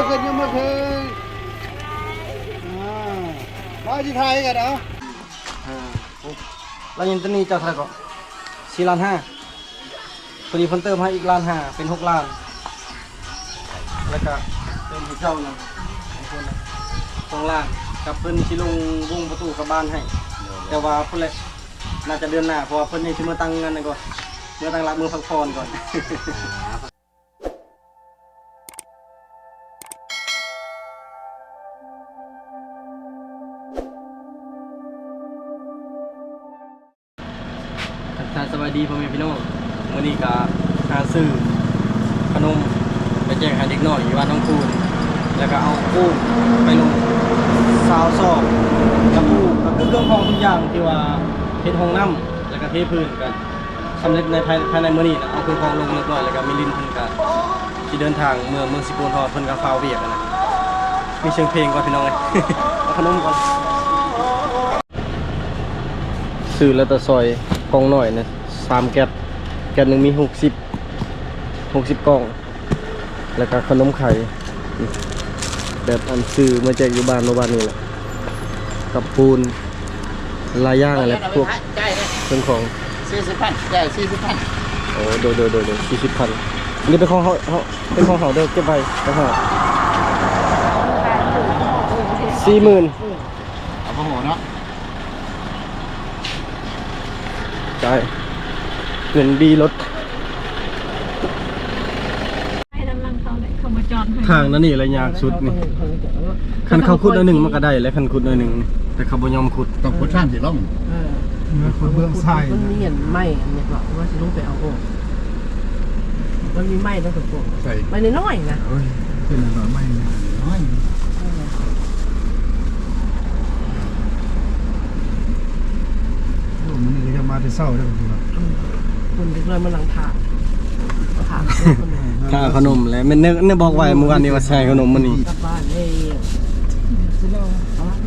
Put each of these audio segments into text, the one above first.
อคืนยังเมื่อคืนอ่ามาที่ไทยกันเนาะเรายินตอนนี้เจ้าเท่าไหร่ก็สี่ล้านห้าพอดีเพิ่นเติมให้อีกล้านห้าเป็นหกล้าน แล้วก็เป็นเจ้านะของเพิ่นนะสองล้านกับเพิ่นที่ลงวงประตูกับบ้านให้ แต่ว่าเพิ่นเลยน่าจะเดือนหน้าเพราะว่าเพิ่นนี่สิมาตั้งเงินนั่นก่อนเมื่อตั้งรับมือพักผ่อนก่อน ซื้อขนมไปแจกให้เด็กน้อยอยู่บ้านน้องคูนแล้วก็เอาปูนไปลงซาวซอกกับปูก็คือเครื่องพองทุกอย่างที่ว่าเฮ็ดห้องน้ำแล้วก็เทพื้นกันสำเร็จในภายภายในมื้อนี้นะเอาเครื่องพองลงเรียบร้อยแล้วก็มีลินเพิ่นก็ที่เดินทางเมืองเมืองสิโปนทอดเพิ่นก็ฟาวเวียกอะนะมีเสียงเพลงก่อนพี่น้องเอ้ยเอาขนมก่อนซื้อแล้วแต่ซอยกองหน่อยนะสามแก๊สแก๊สหนึ่งมีหกสิบ หกสิบกล่อง แล้วก็ขนมไข่แบบอันซื้อมาจากอยู่บ้านโนบ้านนี่แหละกับปูนลายย่างอะไรพวกจ่ายเลยเครื่องของสี่สิบพันจ่ายสี่สิบพันโอ้โดยโดยโดยโดยสี่สิบพันอันนี้เป็นของเขาเขาเป็นของเขาเด้อเก็บไว้ของเขาสี่หมื่นเอาพ่อโหเนาะจ่ายเงินบีรถ ให้น้ำมันเขาเลยเขามา จอดให้ทางนั้นนี่อะไรยากสุดนี่คันเขาขุดหน่อยหนึ่งมันก็ได้แล้วคันขุดหน่อยหนึ่งแต่เขาบ่ยอมขุดต้องพุทธันสิล่องเออเมื่อคนเบื้องซ้ายมันนะมีเห็นไหมอันเนี้ยบอกว่าจะต้องไปเอาออกมันมีไหมแล้วถูกปะใส่ไหมน้อยๆนะเฮ้ยเป็นหน่อยไม่น้อยโอ้มันนี่จะมาที่เศร้าได้ผมว่าคุณถึงเลยมาหลังถามมาถามคนหนึ่ง ค่าขนมแล้วมันเนี่ยเนี่ยบอกไว้เมื่อวานนี้ว่าใส่ขนมมันนี่กลับบ้านเอ้ย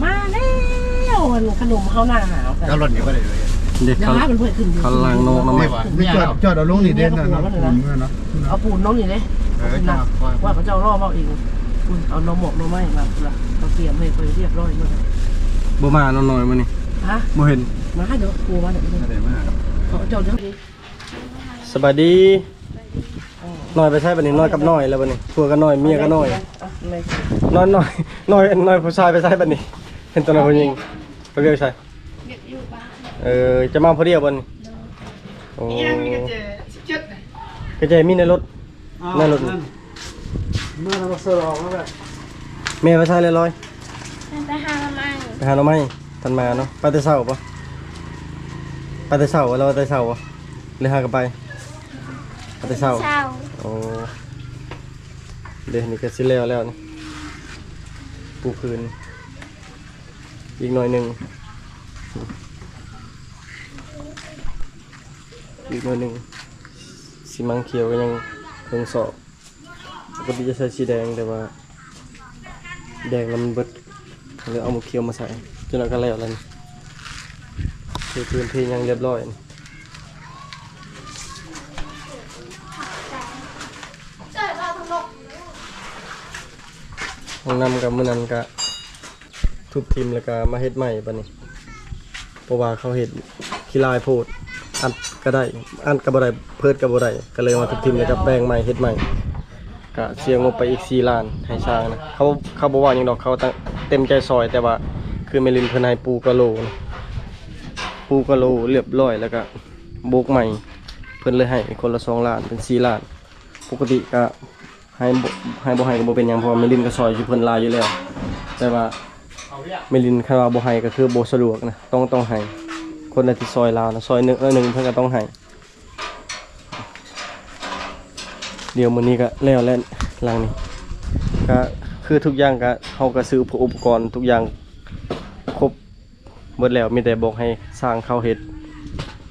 มาแล้วมันขนมข้าวหน้าหาวแต่แล้วรถนี่ก็ได้เลยเด็กเดี๋ยวเขาให้เป็นเพื่อนขึ้นอยู่เขาล้างนอกน้ำไม่มันว่ามีจอดจอดเอาลงนี่เด่นนะเนาะผมเมื่อเนาะเอาปูนน้องนี่เลยเออนะจ้าคอยว่าเขาเจ้ารอบเอาเองคุณเอานมหมกนมไม้มาเขาเตรียมให้ไปเรียบร้อยหมดเลยบ่มาน้อยๆมันนี่ฮะบ่เห็นมาให้เดี๋ยวปูมาเดี๋ยวได้มากเขาเจ้าเดี๋ยวนี้สบายดี น้อยไปใช้บัดนี้น้อยกับน้อยแล้วบัดนี้ผัวก็น้อยเมียก็น้อยะไม่น้อยน้อยน้อยน้อยผู้ชายไปใช้บัดนี้เห็นตัวน้อยผู้หญิงไปเรียกใช่เออจะมาพอดีบัดนี้โอ้กระเจมีในรถในรถเมื่อเราสลองแล้วแบบแม่ไปใช้เลยร้อยไปหาละมังไปหาหน่อไม้ทันมาเนาะไปแต่เช้าปะไปแต่เช้าแล้วไปแต่เช้าปะเลยหากันไปไปแต่เช้าเศร้า โอ้เดี๋ยวนี้ก็สิแล้วแล้วนี่ปูคืน อีกหน่อยหนึ่งอีกหน่อยหนึ่งสีมังเขียวก็ยังคงสอบปกติจะใส่สีแดงแต่ว่า แดงแล้วมันเบิดเลยเอาหมกเขียวมาใส่จนเราก็แล้วแล้วนี่เทพื้นเทยังเรียบร้อยนี่ ห้องน้ำกับมื้อนั้นก็ทุบทิมแล้วก็มาเฮ็ดใหม่ปะนี่เพราะว่าเขาเฮ็ดขี้ลายโพดอัดก็ได้อัดก็บ่ได้เพิดก็บ่ได้ก็เลยมาทุบทิมแล้วก็แปลงใหม่เฮ็ดใหม่ก็เสียงบไปอีก4ล้านให้ช่างนะเขาเขาบ่ว่าหยังดอกเขาเต็มใจซอยแต่ว่าคือเมลินเพิ่นให้ปูกะโหลนะปูกะโหลเรียบร้อยแล้วก็โบกใหม่เพิ่นเลยให้คนละ2ล้านเป็น4ล้าน ปกติก็ ให้บ่ให้บ่ให้ก็บ่เป็นหยังเพราะว่าเมลินก็ซอยอยู่เพิ่นหลายอยู่แล้ว แต่ว่าเมลินคันว่าบ่ให้ก็คือบ่สะดวกนะต้องต้องให้คนละที่ซอยลาวนะซอยหนึ่งเออหนึ่งเพิ่นก็ต้องให้เดี๋ยวมื้อนี้ก็แล้วแล้วหลังนี้ก็คือทุกอย่างก็เฮาก็ซื้ออุปกรณ์ทุกอย่างครบหมดแล้วมีแต่บอกให้สร้างเข้าเฮ็ด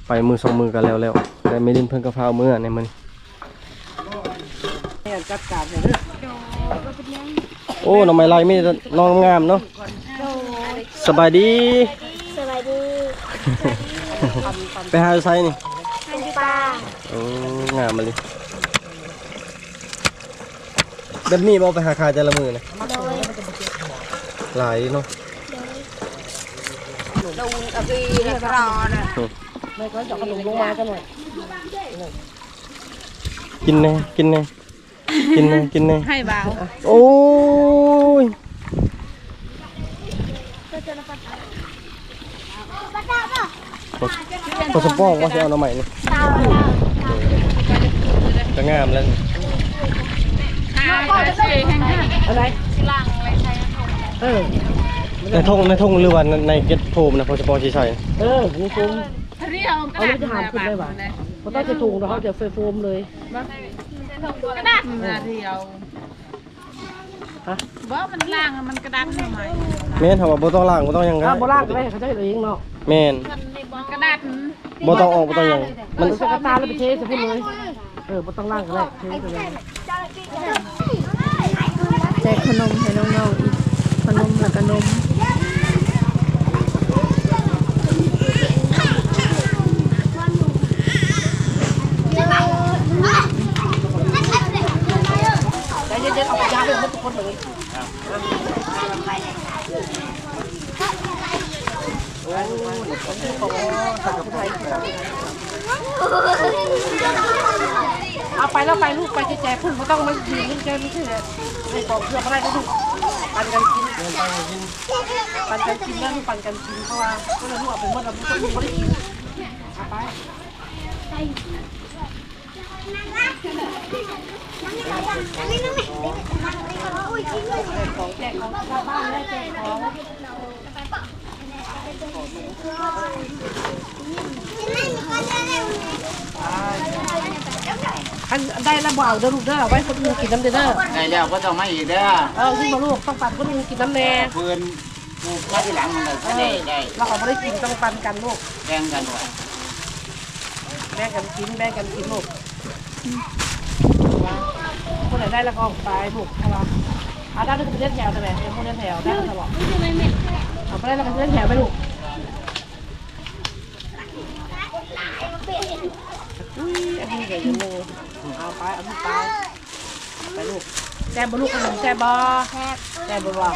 ไปมือสองมือก็แล้วแล้วแต่เมลินเพิ่นก็พาเอามื้อในมื้อนี้ จัดการเนี่ยเด้อโอ้หน่อไม้ลายมีแต่น้องงามเนาะสบายดี สบายดีไปหาไซนี่ปลาโอ้งามมาเลยแบบนี้บ่ไปหาขายแต่ละมื้อนะหลายเนาะไม่ก็จะขนมลงมากันหน่อยกินแน่กินแน่ กินแน่กินแน่ให้เบาโอ้ยพอสปองว่าสิเอาหน่อใหม่นี่จะงามแล้วนี่ก็จะใช้แห้งอะไรๆลังอะไรใช้เออในทงในทงหรือว่าในในเก็ตโฟมนะพอสปองสิใส่เออมีโฟมเรียวกระเอาดาไม่ษจะหามขึ้นได้หว่าเพราะต้องจะถุงแล้วเขาจะไฟโฟมเลย กระดาษเรียวฮะว่ามันล่างมันกระดาษทำไมแม่นถามว่าบ่ต้องล้างบ่ต้องหยังถ้าได้โบราณก็ได้เขาจะเห็นเองเนาะแม่นกระดาษบ่ต้องออกบ่ต้องหยังมัมันนสกตาแล้วไปเทจะพูดเลยเออโบต้องล่างก็ได้เทไปเลยแจกขนมให้น้องๆอีกขนมแล้วก็นม ใจเย็นๆเอา ไปยาเลยหมดทุกคนเลยเอาไปแล้วไปลูกไปแจกพุ่นเขาต้องมายืนแจกไม่ใช่เลยในกองเพื่ออะไรก็ลูกปันกันกินปันกันกินปันกันกินแล้วลูกปันกันกินเพราะว่าก็เลยลูกเอาไปหมดแล้วลูกก็ไม่ได้กินเอาไป องแจกของชาวบ้านและแจกของอันได้ระบ่าวเด้อลูกเด้อเอาไว้คนอื่นกินน้ำเด้อเด้อได้แล้วก็ต้องมาอีกเด้อเออที่มาลูกต้องปันคนอื่นกินน้ำแน่ปืนกูมาที่หลังมันเลยเอได้อได้เราเอาไม่ได้กินต้องปันกันลูกแบ่งกันด้วยแบ่งกันกินแบ่งกันกินลูก คนไหนได้แล้วก็ออกไปลูกเอาละอาได้ก็จะไปเล่นแถวใช่ไหมเป็นคนเล่นแถวได้ก็จะบอกเอาไปได้แล้วก็จะเล่นแถวไปลูกอุ้ยอันนี้ก็ยังโมเอาไปเอาลูกไปไปลูกแซ่บบลูกขนมแซ่บบอแซ่บบบ่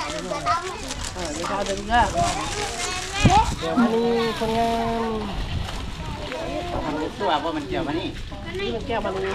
เออเดี๋ยวเอาดินเด้อเดี๋ยวอันนี้คนงามทำตัวว่ามันเกี่ยวมานี่นี่มันแก้วมันนี่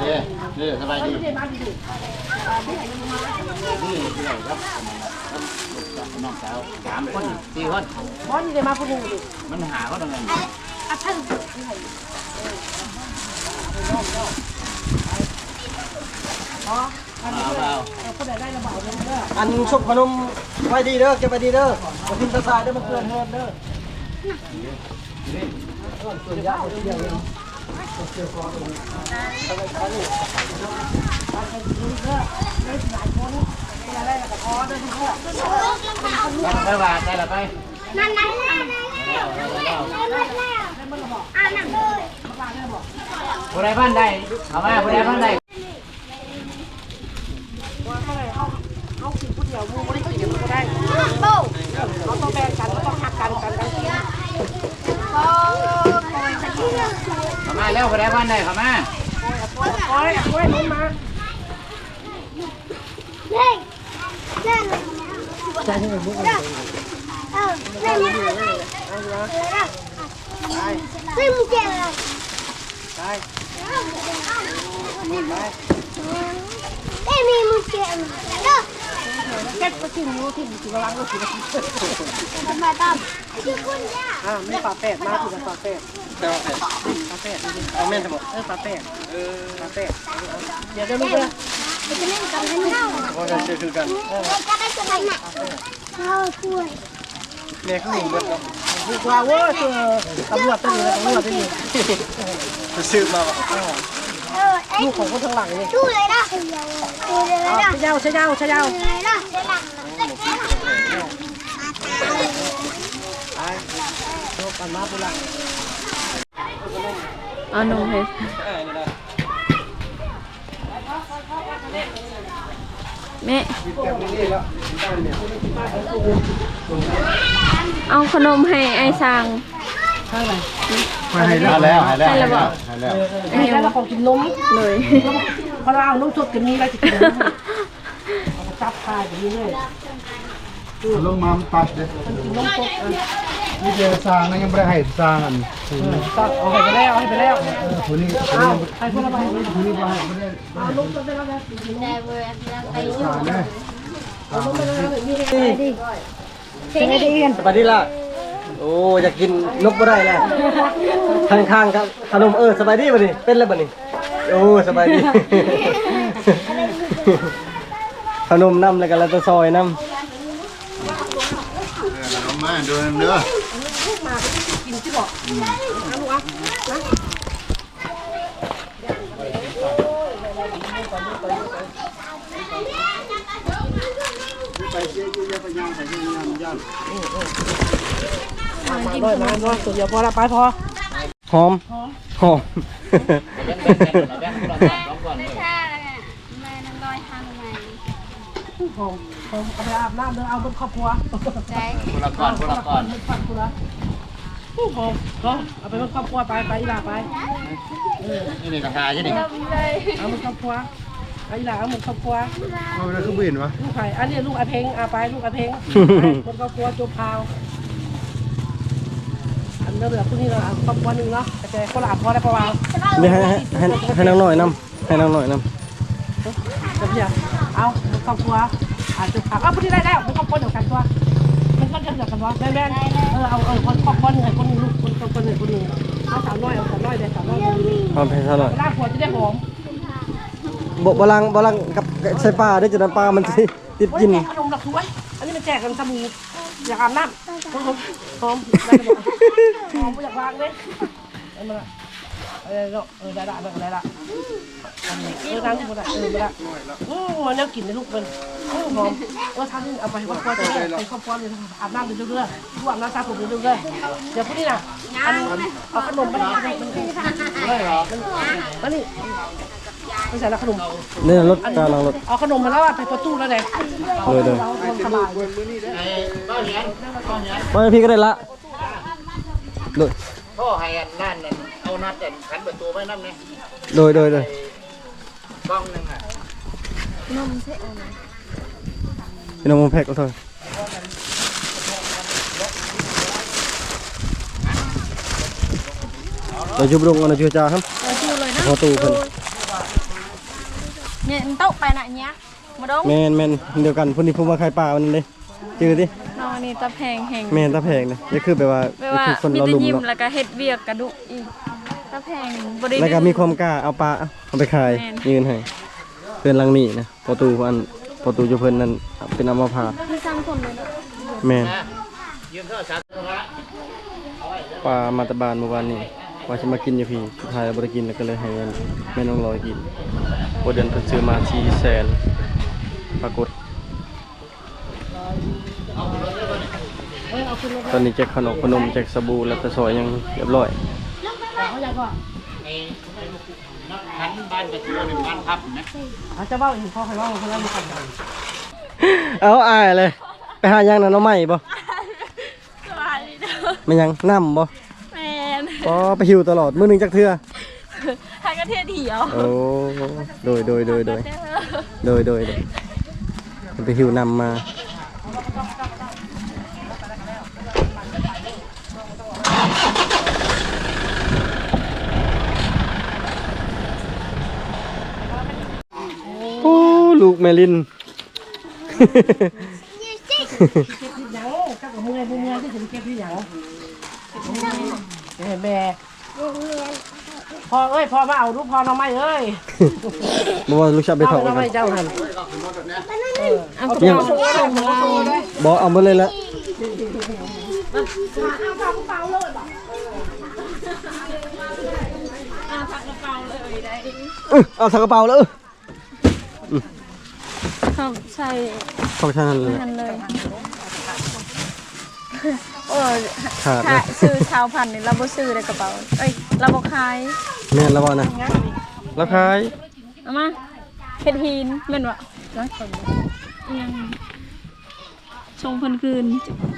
เด้อเด้อสบายดีนี่เดี๋ยวครับน้องสาวสามคนสี่คนบอสนี่ได้มาพูดนึงลูกมันหาเขาตรงนั้นอ๋ออันนี้เอาก็เปล่าคนไหนได้ระเบิดเด้ออันชุบขนมไว้ดีเด้อเก็บไว้ดีเด้อบ่ทิ้งตะสายเด้อมันเปื้อนเฮือนเด้อ ได้บาทได้ละไปนั่นนั่นนั่นอ่านหนังเลย ผู้ใดบ้านใดเอามาผู้ใดบ้านใด ว่าเท่าไหร่เขาเขากินผู้เดียวมูไม่ได้กินก็ได้ โบ เขาต้องแบ่งกันเขาต้องหักกันกันกันกิน เอามาแล้บ้านใดเข้ามาโอ้ยโอ้ยล้มมาเล่นเล่นเล่นเออเล่นเล่นเล่นเล่นมึงเจ๋งเลยไปเล่นมีมึงเจ๋งเด้อแค่ก็กินรู้ที่มีกินล้างก็กินทำไมตั้มชื่อคุณย่าอ่ามีปลาแปดมาถึงปลาแปด แต่ว่าปลาแปดเอาแม่นทั้งหมดเออปลาแปดเออปลาแปดเดี๋ยวเดี๋ยวลูกเด้อไปจะเล่นกันกันเท่าบ่ได้ชื่อคือกันจะได้จะได้หนักเข้าช่วยแม่คือหมูเบิดเนาะดีกว่าเว้ยเจอตำรวจตัวนี้ตำรวจตัวนี้ไปซื้อมาบ่เเออเอ้ยลูกของคนทางหลังนี่ดูเลยนะดูเลยเอานะใช้ยาวใช้ยาวใช้ยาวดูเลยนะเดี๋ยวหลังปันมาปุระ เอานมให้แม่เอาขนมให้ไอ้สั่งมาให้แล้วให้แล้วให้แล้วให้แล้วอันนี้แล้วเราของกินนมเลยพอเราเอานมสดกันนี้เราจะกินนมเอามาจับคายแบบนี้เลยลงมาตัดเลยกินนมสดเออ นี่เดี๋ยวสร้างนะยังไม่ได้ให้สร้างอันตัดเอาให้ไปแล้วเอาให้ไปแล้วคนนี้คนเอานี้ให้พวกเราไปคนนี้ว่าไม่ได้เอานมสดไปแล้วนะได้เวลาไปสร้างนะเอานมไปแล้วนี่ให้สบายดีล่ะโอ้อยากกินนกบ่ได้แล้วข้างๆครับขนมเออสบายดีบ่นี่เป็นแล้วบ่นี่โอ้สบายดีขนมน้ำแล้วก็แล้วก็ซอยน้เอามาดูเนื้อ กินที่บอกเอาลูกอะนะไปเชี่ยวๆไปย่างไปย่างย่างมาด้วยมาด้วยตัวเดียวพอละไปพอหอมหอมแบ่งแบ่งแบ่งคนละสองก่อนเลยถ้าแม่น้องลอยทางไหนหอมหอมเอาไปอาบน้ำเด้อเอาบนครอบครัวใจคนละก่อนคนละก่อนฝันกูละ หอมก็เอาไปบนครอบครัวไปไปอีหล่าไปนี่นี่กระทาใช่ไหมเอาบนครอบครัวไปอีหล่าเอาบนครอบครัวเอาแล้วคือบินวะลูกไข่อันนี้ลูกไอเพงเอาไปลูกไอเพงบนครอบครัวจบพาวอันเหลือพวกนี้เราครอบครัวหนึ่งเนาะแต่คนละพอได้ประมาณนี่ให้ให้ให้ให้น้องหน่อยน้ำให้น้องหน่อยน้เดี๋ยวเอาครอบครัวอาจจะพักเอาพอดีได้แล้วเป็นครอบครัวเดียวกันตัว เป็นเดียวกันวะแม่แม่เออเอาเออคนคอบครัวหนึ่งคนหนึ่งลูกคนคนหนึ่งคนหนึ่งเอาสาวน้อยเอาสาวน้อยได้สาวน้อยำหอมให้ซะหน่อยลากหัวจะได้หอมบ่บ่ลังบลังกับใส่ปลาได้จะนั้นปลามันสิติดกินขนมหลักถ้วยอันนี้มันแจกกันสบู่อยากอาบน้ำหอมหอมหอมอยากวางเลย เอามาเออเออได้ละได้ละเออทำหมดละเออมาละอืมมันแล้วกินในลูกเป็นหอมเออทำนี่เอาไปครอบครัวเลยไปครอบครัวเลยอาบน้ำเรื่อยๆทุกอาบน้ำซาผมเรื่อยๆเดี๋ยวพวกนี้น่ะอันเอาขนมมาดิมันมันนี่ไม่ใส่ละขนมเนี่ยรถกำลังรถเอาขนมมาแล้วไปประตูแล้วไงเลยเลยเราสบายไอ้บ้ายนบ้าเหียนมาพี่ก็ได้ละโดย พ่อให้อันนั่นนั่นเอานัดแต่ขันประตูไว้นั่นเนี่ยโดยโดยโดยกล้องนึงอะพี่น้องมงแพ็กก็เถอะเราจุบลงกันนะจูจ้าครับพอตู้เพิ่น เนี่ยมันโต๊ะไปน่ะเนี้ยมาดงแมนแมนเดียวกันพุ่นนี้พุ่มมาใครป่าวันนั้นเลย จือดินอนนี่ตะแพงแห่งแมนตาแพงนะนี่คือแบบว่าแปลว่าคือคนมีเราแต่ลุมยิ้มเนาะแล้วก็เฮ็ดเวียกกระดุกอีกตะแพงบ่ได้แล้วก็มีความกล้าเอาปลาเอาไปขายแม่น ยืนให้เพื่อนหลังนี้นะประตูอันประตูจุเพิ่นนั่นเป็นอัมพาตที่สร้างคนเลยเนาะแมนยืมโทรศัพท์ละปลามาตะบานเมื่อวานนี้ว่าจะมากินอยู่พี่สุดท้ายบ่ได้กินแล้วก็เลยให้เงินแม่น้องลอยกินโอเดือนเพิ่นซื้อมา4แสนปรากฏ ตอนนี้แจกขนมขนมแจกสบู่แล้วก็ซอยยังเรียบร้อยเขาอยากว่าไอ้นักขันบ้านประตูหนึ่งบ้านพับนะอาจจะว่าอีกเขาใครว่าเขาแล้วมาขันกันเอาอายเลย ไปหายังน่ะน้องใหม่บ่สบายดีเด้อไม่ยังน้ำบ่แม่นอ๋อไปหิวตลอด มื้อหนึงจักเทื่อทางกระเทียเถียวโอ้โดยโดยโดยโดยเด้อโดยโดยโดยไปหิวนำมา โอ้ ลูกแมลินหยังกับมือมือที่ถึงเก็บที่หยังแม่แม่พอเอ้ยพอมาเอาลูกพอน้องไม้เอ้ยบ่ว่าลูกชายไปเอาถอกน้กัอนงไม้เจ้าหันเอากระเป๋าส่งมาบ่เอามาเลยละเอื้อเอาใส่กระเป๋าเลย เขาใส่ของฉันนั่นเลย นั่นเลยโอ้ขาดถ้านะซื้อชาวพันธุ์นี่เราบ่ซื้อในกระเป๋าเอ้ยเราบ่ขายแม่นแล้วบ่นะแล้วขายเอามาเฮ็ดหินแม่นบ่ยังชงเพิ่นคืน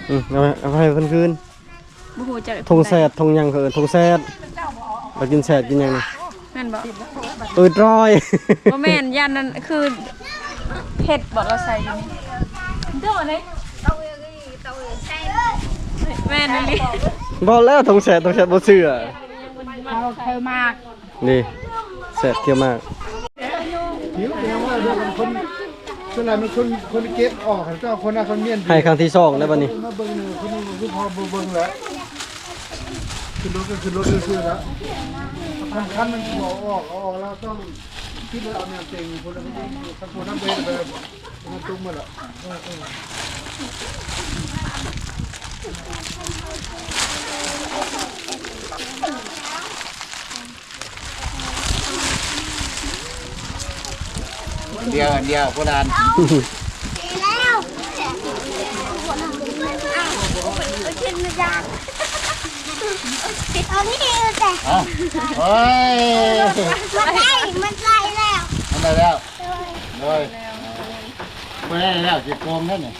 อืมเอาไปเอาไปให้เพิ่นคืนบ่ฮู้จักทงแซดทงหยังเขาเอิ้นทงแซดไปกินแซดกินหยังนี่แม่นบ่ อืดร้อย บ่แม่นยันนั่นคือ เฮ็ดบ่เราใส่อยู่นี่เด้อเลยแม่นนี่บอกแล้วทงแซดทงแซดบ่ซื้ออะเอาเธอมากนี่แซดเกี่ยวมากหิวแปลว่าเดี๋ยวมันคนส่วนใหญ่มันคนคนเก็บออกเจ้าคนน่ะคนเมียนให้ครั้งที่สองแล้วบัดนี้มาเบิ่งหนึ่งคนนึงคือพอเบิ่งแล้วขึ้นรถก็ขึ้นรถซื่อๆแล้วคันคันมันบอกออกเอาออกแล้วต้อง คิดว่าเอาแนวเต็งคนละคนทั้งคนทั้งเบสไปมันตุ้มหมดละเดียวเดียวโบราณแล้วขึ้นมาจ้าเอานี่แต่เอ้าเฮ้ยมันได้มันได้แล้วมัน ได้แล้วโอ้ยไม่ได้แล้วจิโกมนั่นนี่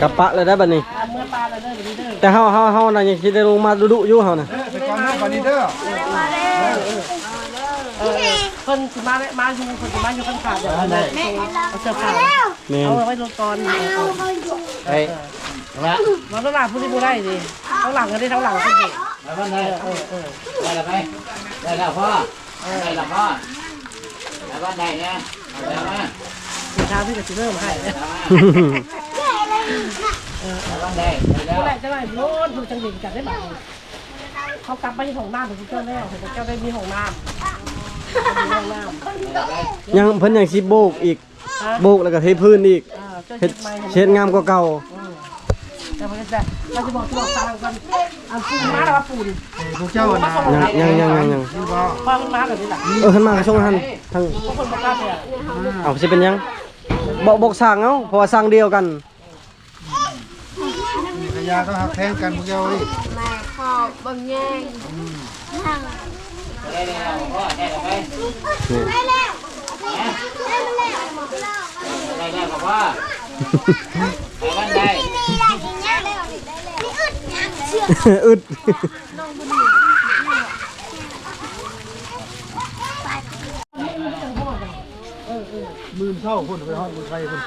กลับปะเลยได้บัดนี้เมื่อปลาเราเด้อเดี๋ยวนี้เด้อแต่เฮาเฮาเฮาน่ะยังสิได้ลงมาดุๆอยู่เฮาน่ะไปก่อนเด้อก่อนนี้เด้อเออคนสิมามาอยู่คนสิมาอยู่ข้างขาเดี๋ยวเอาเอาเสื้อผ้าแม่นเอาไว้ลงตอนเฮ้ ยมาเราต้องหลังผู้ที่ผู้ได้ดิทั้งหลังก็ได้ทั้งหลังก็ดีแล้วมันได้เออเออได้แล้วไหมได้แล้วพ่อได้แล้วพ่อแล้วบ้านใดเนี่ยแล้วมาสินค้าพี่กับสิเริ่มให้แล้วมาแล้วบ้านใดได้แล้วผู้แรกจะได้โน้ตผู้จังหวิงจัดได้แบบเขากลับไปที่ห้องน้ำถึงเจ้าแล้วถึงเจ้าได้มีห้องน้ำมีห้องน้ำยังเพิ่นยังสิโบกอีก โบกแล้วก็เทพื้นอีกอ่าเจ้าเฮ็เช็ดดไม้เช็ดงามกว่าเก่า แต่มันจะเราจะบอกจะบอกทางกันอันปูนมาแล้วว่าปูนพวกเจ้าน่ะยังยังยังยังยังนี่บ่พอมันมาแบบนี้แหละเออหันมาก็ช่วงหันทางพวกคนบอกกล้าเลยเอาสิเป็นยังบอกบอกสั่งเอาเพราะว่าสั่งเดียวกันมีขยะต้องหักแทงกันพวกเจ้าดิมาขอบบังแยงได้แล้วพ่อได้แล้วไหมนี่ได้แล้วได้แล้วได้แล้วพ่อไปบ้านได้ย่างได้แล้วได้แล้วนี่อึดเชื่ ออึดหมื่นเท่าคนไปฮอดมือใครคน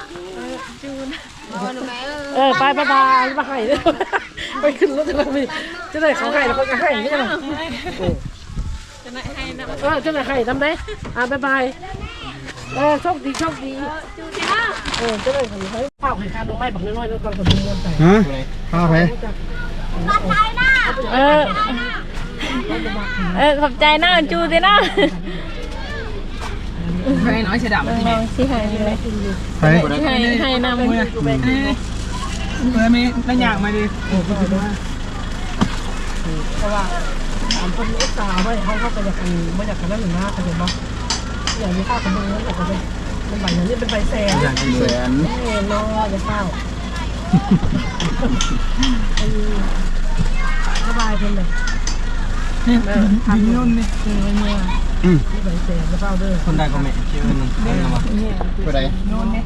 เออไปบายบายมาให้เลยไปขึ้นรถจะได้จะได้เขาให้แล้วเขาจะให้ไม่ใช่ไหมจะได้ให้นะเออจะได้ให้ทำได้อ่าบายบายเออโชคดีโชคดีเออจะได้ให้ให้เป้าให้การลงไม้บักน้อยๆแล้วก็กระดุมมวนใจฮะข้าวไป เออ เออ ขอบใจนะจูสินะให้น้อยเสียดำลองสิให้เลยไปให้ให้นำเพราะว่าถามคนอุตส่าห์ไว้เขาเข้าไปอยากกันไม่อยากกันนั่นหนึ่งหน้าเขาเห็นปะอย่างนี้ข้าวกับมือนั่นแหละเขาเป็นเป็นใบอย่างนี้เป็นใบแซมแสนเอ็นนอจะข้าว สบายเพิ่นเลยนี่ทำนุ่นนี่คือมันมัวที่ใบแซมจะข้าเด้อคนใดก็ไม่ชื่อนึงผู้ใดนุ่นนี่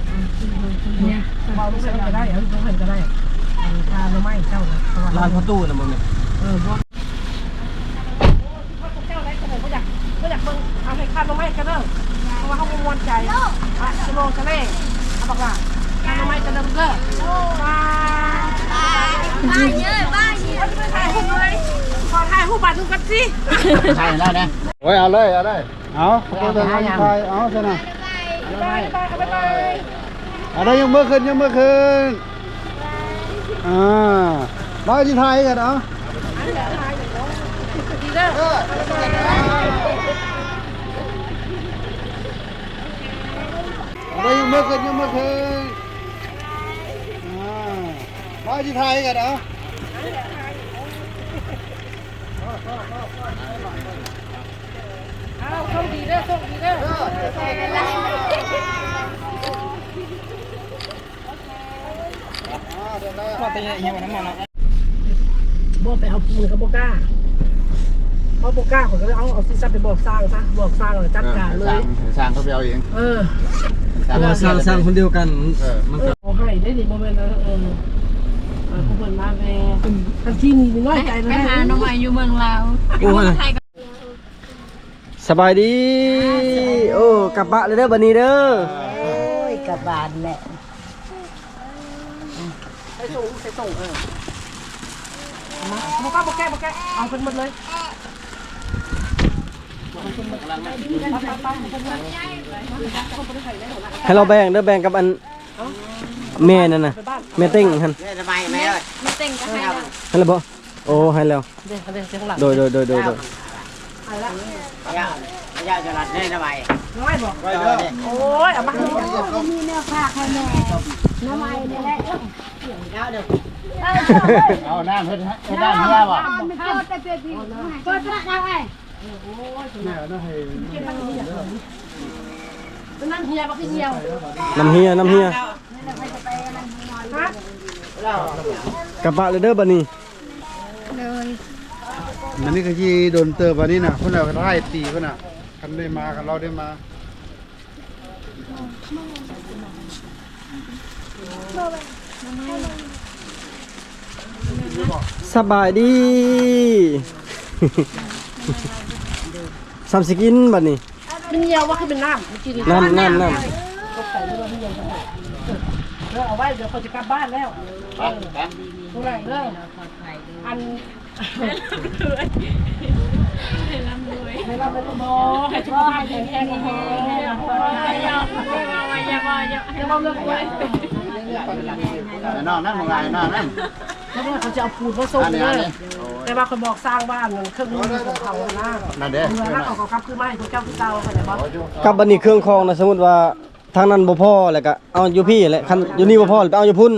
เนี่ยเบาลูกเส้นก็ได้เอาลูกเส้นก็ได้ทานแล้วไม่เจ้านะร้านพ่อตู้น่ะบ่แม่เออพวกเจ้าได้ขนมก็อยากก็อยากเบิ่งเอาให้ข้าวไม่กันเด้อเพราะว่าเขามวนใจอะชิโลกันเล่เขาบอกว่าข้าวไม่กันเด้อเด้อว้าบ้าเยอะบ้า ถ่ายรูปเลยขอถ่ายรูปบัตรดูกันสิใช่แล้วนะโอ้ยเอาเลยเอาเลยเอาเอาแต่งานไปเอาซะนะบายบายบายบายเอาได้ยังเมื่อคืนยังเมื่อคืนอ่ามาที่ไทยกันเอาดีเด้อมือขึ้นยกมือขึ้นอ่ามาที่ไทยกันเอาอ้าวโชคดีเด้อโชคดีเด้อบอกไปเอาปูนเขาบอกกล้าเขาบอกกล้าเขาก็เลยเอาเอาซิซับไปบอกสร้างซะบอกสร้างเลยจัดการเลสร้ายงสร้างเขาไปเอาเอง เออ สร้างเราสร้างสร้างคนเดียวกันเออมันเอก็อเอาให้ได้ดิโมเมนต์นะเออ เออผู้เปิดมาแม่ทันทีมีน้อยใจไปหาน้องใหม่อยู่เมืองลาวโอ้ยสบายดี โอ้กลับบ้านเลยเด้อบัดนี้เด้อโอ้ยกระบบ้าลแหละไปส่งไปส่งเออมาบอกก้าบอกแก้บอกแก้เอาเป็นหมดเลยให้เราแบ่งเด้อแบ่งกับอัน แม่นั่นน่ะแม่เต้งหั่นเนี่ยทำไมไม่เลยมาเต็งก็ให้ละให้แล้วบ่โอ้ให้แล้วเดี๋ยวเดี๋ยวเสียงหลังโดยโดยโดยโดยโดยยาวยาวจะรัดเนี่ยทำไมน้อยบอกไปเด้อโอ้ยเอามามีแนวฝากให้แม่น้ำไม้นี่แหละเอาน้ำเฮ็ดให้ด้านเนี้ยบ่ไม่เกี่ยวแต่เปียพี่เปิดประตูไอ้เนี่ยน่าให้นั่นเฮียบอกพี่เฮียวน้ำเฮียน้ำเฮียฮะ กลับบ้านเลยเด้อบัดนี้มันนี่ก็ที่โดนเติบวันนี้น่ะคนเราก็ไล่ตีเพิ่นน่ะคันได้มากันเราได้มาสบายดีสามสกินบัดนี้เป็นเฮียวว่าคือเป็นน้ำเมื่อกี้นี่น้ำน้ำน้ตกใส่ เรือเฮียวเดี๋ยวเอาไว้เดี๋ยวเขาจะกลับบ้านแล้วไปไปตรงไหนเรื่องอันให้ร่ำรวยให้ร่ำรวยบอให้สุขภาพแข็งแรงนะฮะอย่าบอกอย่าบอกอย่าบอกอย่าบอกเรื่องไว้นอนนั่นมองไงนอนนั่นแล้วเนี่ยเขาจะเอาปูนมาส่งเลยแต่ว่าคนบอกสร้างบ้านนั่นเครื่องมือของเขานะนั่นเด้เรือนักเอาครับคือไม่คุณเจ้าคือเตาเข้าใจบ่ำกลับบัดนี้เครื่องคองนะสมมุติว่า ทางนั้นบ่พอแล้วก็เอาอยู่พี่แหละคันอยู่นี่บ่พอไปเอาอยู่พุ่น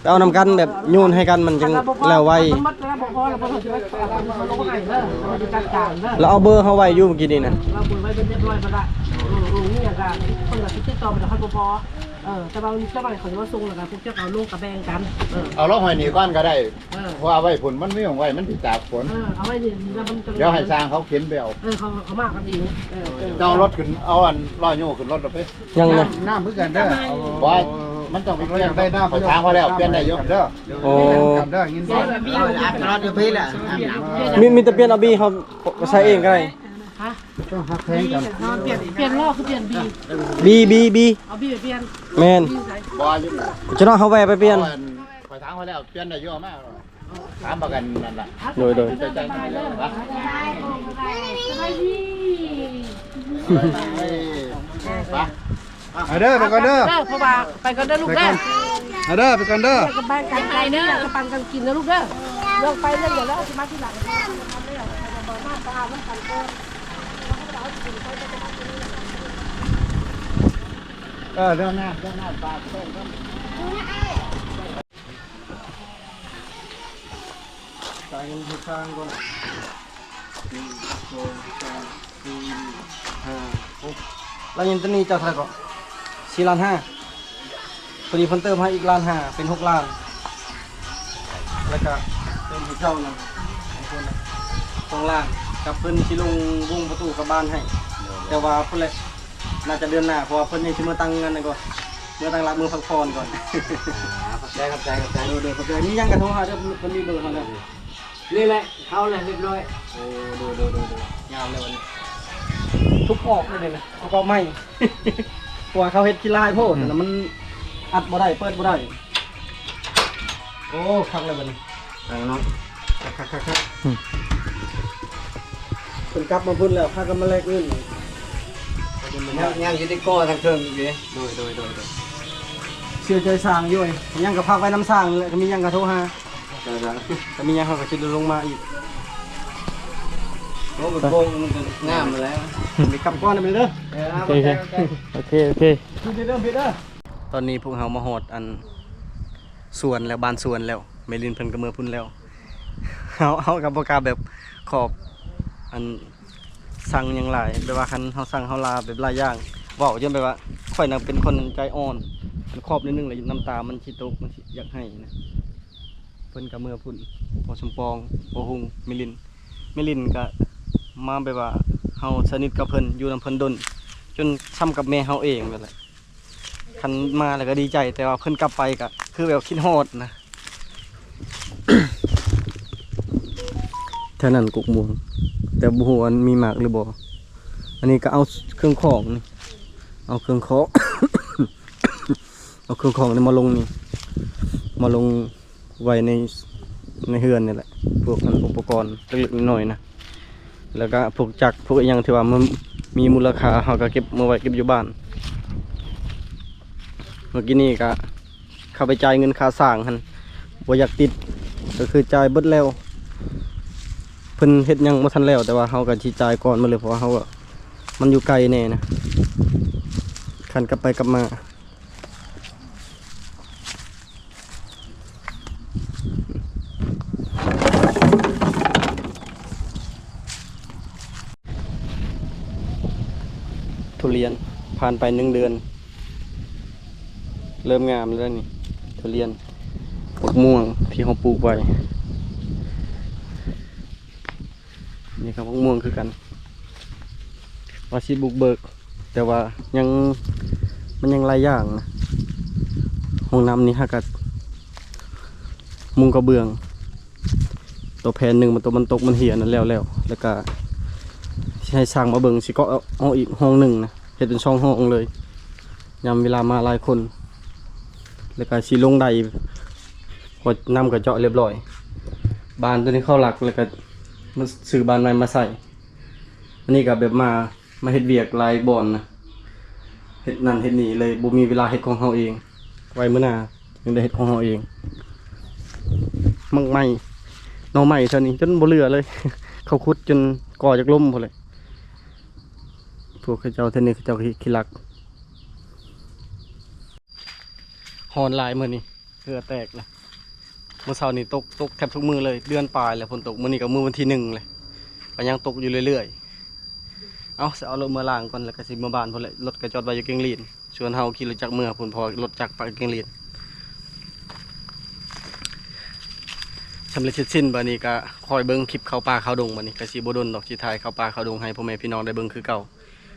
ไปเอานำกันแบบโยนให้กันมันจังแล้วไวมันมัดแล้วบ่พอแล้วบ่ถึงว่าลงให้เด้อเราจะจัดการเด้อแล้วเอาเบอร์เฮาไว้อยู่เมื่อกี้นี่นะเราบุญไว้เป็นเรียบร้อยมาละอืมนี่อย่างกันคนละติดต่อไปแล้วค่อยบ่พอ เออแต่บางเจ้าบ้านเขาจะว่าส่งแล้วกันพวกเจ้าเอาลูกกับแบ่งกัน เออ เอาลงหอยนี่ก้อนก็ได้เออ เพราะเอาไว้ผลมันไม่ของไว้มันติดตากฝนเออ เอาไว้ดีแล้วมันจะเดี๋ยวให้สร้างเขาเข็นไปเอาเออเขาเขามากกันดีเออเออเจ้ารถขึ้นเอาอันล้อโยกขึ้นรถเราไปยังนะน้ำมือกันเด้อว่ามันต้องไปเปลี่ยนได้น้ำไปทางพอแล้วเปลี่ยนได้เยอะเด้อโอ้ กันเด้อยินดีอาบตลอดอยู่พี่แหละ มีมีแต่เปลี่ยนเอาบีเขาใช้เองก็ได้ ฮะต้องหักแทงกันเปลี่ยนเปลี่ยนล้อคือเปลี่ยนบีบีบีบีเอาบีไปเปลี่ยนแม่นบีใส่บ่อยู่จะต้องเฮาไว้ไปเปลี่ยนไปทางพอแล้วเปลี่ยนได้เยอะมากถามประกันนั่นล่ะโดยโดยใจใจกันเลยนะสบายดีไปเด้อไปก่อนเด้อเด้อพ่อบ่าไปก็ได้ลูกเด้อไปเด้อไปก่อนเด้อกับบ้านกันไปเด้อกับปันกันกินนะลูกเด้อลงไปเรื่อยๆแล้วเอาสิมาที่หลัง เออเรื่องหน้าเรื่องหน้าปากต้มครับจ่ายเงินทุกทางก่อนหนึ่งสองสามสี่ห้าหกแล้วยันตัวนี้เจ้าเท่าก่อนสี่ล้านห้าตัวนี้เพิ่นเติมให้อีกล้านห้าเป็นหกล้าน แล้วก็เติมให้เจ้าหนึ่งสองล้าน กับเพิ่นสิลงวงประตูกับบ้านให้ แต่ว่าเพิ่นเลยน่าจะเดือนหน้าเพราะว่าเพิ่นยังสิมาตั้งเงินนั่นก่อนเมื่อตั้งรับมือพักผ่อนก่อนใจกับใจกับใจเดี๋ยวเดี๋ยวเดี๋ยวนี่ยังกระโทรหาเดี๋ยวเพิ่นมีเบอร์เขาแล้วนี่แหละเขาเลยเรียบร้อยโอ้ดูดูดูดูยาวเลยวันนี้ทุบออกเลยนะทุบออกไม่เพราะว่าเขาเฮ็ดกีฬาให้โพดแล้วมันอัดบ่ได้เปิดบ่ได้โอ้คักเลยวันนี้เนาะคักคักคัก คักเป็นกลับมาพุ่นแล้วพากันมาแลกเงินยังยังอยู่ที่ก้อทางเครื่องอยู่โดยโดยโดยโดยเชื่อใจสร้างอยู่ไอ้ยังกับพักไว้น้ำสร้างเลยก็มียังกระโทรหาก็มียังเขาก็จะลงมาอีกโอ้มันบงมันก็งามมาแล้วไปกำก้อนไปเด้อโอเคโอเคโอเคพี่เด้อพี่เด้อตอนนี้พวกเรามาหอดอันสวนแล้วบ้านสวนแล้วเมลินเพิ่นก็มือพุ่นแล้วเฮาเฮากับบ่กล้าแบบขอบ อันสั่งหยังหลายแบบว่าคันเฮาสั่งเฮาลาแบบหลายอย่างเว้าจนแบบว่าข่อยน่ะเป็นคนใจอ่อนมันครอบนิดนึงเลยน้ำตามันสิตกมันสิอยากให้นะเพิ่นก็มือพุ่นพอสมปองบ่ฮุงเมลินเมลินก็มาแบบว่าเฮาสนิทกับเพิ่นอยู่นํเพิ่นดนจนซ้ำกับแม่เฮาเองแบบนั้นคันมาแล้วก็ดีใจ แต่ว่าเพิ่นกลับไปก็คือแบบคิดฮอดนะเท่านั้นกุกม่วง แต่บ่ฮู้ว่ามันมีหมากหรือบ่อันนี้ก็เอาเครื่องของนี่เอาเครื่องของ เอาเครื่องของนี่มาลงนี่มาลงไว้ในในเฮือนนี่แหละพวกอุปกรณ์เล็กๆน้อยๆนะแล้วก็พวกจักรพวกอหยังที่ว่ามันมีมูลค่าเฮาก็เก็บมาไว้เก็บอยู่บ้าน เมื่อกี้นี่ก็เข้าไปจ่ายเงินค่าสร้างหันบ่อยากติดก็คือจ่ายเบิดแล้ว เพิ่นเฮ็ดยังบ่ทันแล้วแต่ว่าเฮาก็สิจ่ายก่อนมาเลยเพราะว่าเฮาก็มันอยู่ไกลแน่นะคันกลับไปกลับมาทุเรียนผ่านไปหนึ่งเดือน เริ่มงามแล้วนี่ทุเรียนมะม่วงที่เขาปลูกไว้ นี่ครับมะม่วงคือกันว่าสิบุกเบิก แต่ว่ายังมันยังหลายอย่างนะห้องน้ำนี่ฮะกัดมุงกระเบื้อง ตัวแผ่นหนึ่งมันตัวมันตกมันเหี่ยนั่นแล้วแล้วแล้วก็ให้สร้างมาเบิงสิก็เอาอาอีกห้องหนึ่งนะเห็ดเป็นช่องห้องเลยยามเวลามาหลายคน แล้วก็สีลงใดกดนำกระเจาะเรียบร้อยบานตัวนี้เข้าหลักแล้วก็ มาซื้อบานใหม่มาใส่อันนี้ก็แบบมามาเฮ็ดเวียกลายบอนนะเฮ็ดนั่นเฮ็ดนี่เลยบ่มีเวลาเฮ็ดของเฮาเอง ไว้มื้อหน้ายังได้เฮ็ดของเฮาเองมังไหม่หน่อใหม่เท่านี้จนบ่เหลือเลย เขาขุดจนก่อจากล่มพุ่นเลย พวกเขาเจ้าเท่านี้เขาเจ้าขี้รักหอนลายมือนี้เรือแตกเลย เมื่อเช้านี้ตกตกแทบทุกมือเลยเดือนปลายแล้วฝนตกมื้อนี้ก็มือวันที่หนึ่งเลยก็ยังตกอยู่เรื่อยๆเอาสิเอารถมาล้างก่อนแล้วก็สิมาบ้านพุ่นแหละรถก็จอดไว้อยู่เกงลีนชวนเฮาขี่รถจักรเมื่อพุ่นพอรถจักรไปเกงลีนสำเร็จเสร็จสิ้นบัดนี้ก็คอยเบิ่งคลิปเข้าป่าเข้าดงบัดนี้ก็สิบ่ดนดอกสิถ่ายเข้าป่าเข้าดงให้พ่อแม่พี่น้องได้เบิ่งคือเก่า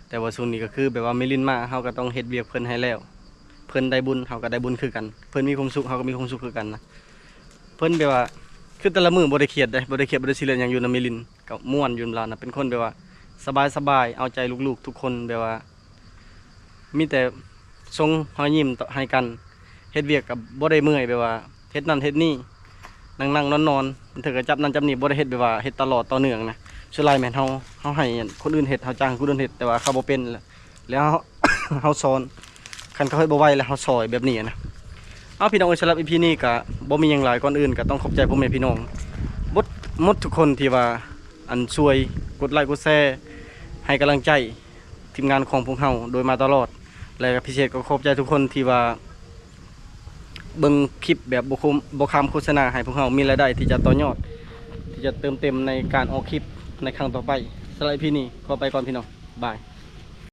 แต่ว่าช่วงนี้ก็คือแบบว่าไม่ลินมาเฮาก็ต้องเฮ็ดเวียกเพิ่นให้แล้ว เพิ่นได้บุญเฮาก็ได้บุญคือกัน เพิ่นมีความสุขเฮาก็มีความสุขคือกันนะ เพิ่นแบบว่าคือแต่ละมือบ่ได้เครียดเด้บ่ได้เครียดบ่ได้ซีเรียสหยังอยู่นำมิลินก็ม่วนอยู่นลานนะเป็นคนแบบว่าสบายสบายเอาใจลูกๆ ทุกคนแบบว่า มีแต่ทรงหอยยิ้มต่อให้กันเฮ็ดเวียกกับบ่ได้เมื่อยแบบว่าเฮ็ดนั่นเฮ็ดนี่นั่งๆนอนๆมันเถอะก็จับนั่นจับนี่บ่ได้เฮ็ดแบบว่าเฮ็ดตลอดต่อเนื่องนะส่วนหลายแม่นเฮาเฮาให้คนอื่นเฮ็ดเฮาจ้างคนอื่นเฮ็ดแต่ว่าเขาบ่เป็นแล้วแล้วเฮาเฮาสอนคันเขาเฮ็ดบ่ไหวแล้วเฮาซอยแบบนี้นะ เอาพี่น้องเอ้ยสำหรับ EP นี้ก็บ่มีหยังหลายก่อนอื่นก็ต้องขอบใจพ่อแม่พี่น้องมดมดทุกคนที่ว่าอันช่วยกดไลค์กดแชร์ให้กำลังใจทีมงานของพวกเราโดยมาตลอด และพิเศษก็ขอบใจทุกคนที่ว่าเบิ่งคลิปแบบบุคมบคำโฆษณาให้พวกเรามีรายได้ที่จะต่อยอด ที่จะเติมเต็มในการออกคลิปในครั้งต่อไปสไลด์พี่นี่ขอไปก่อนพี่น้องบาย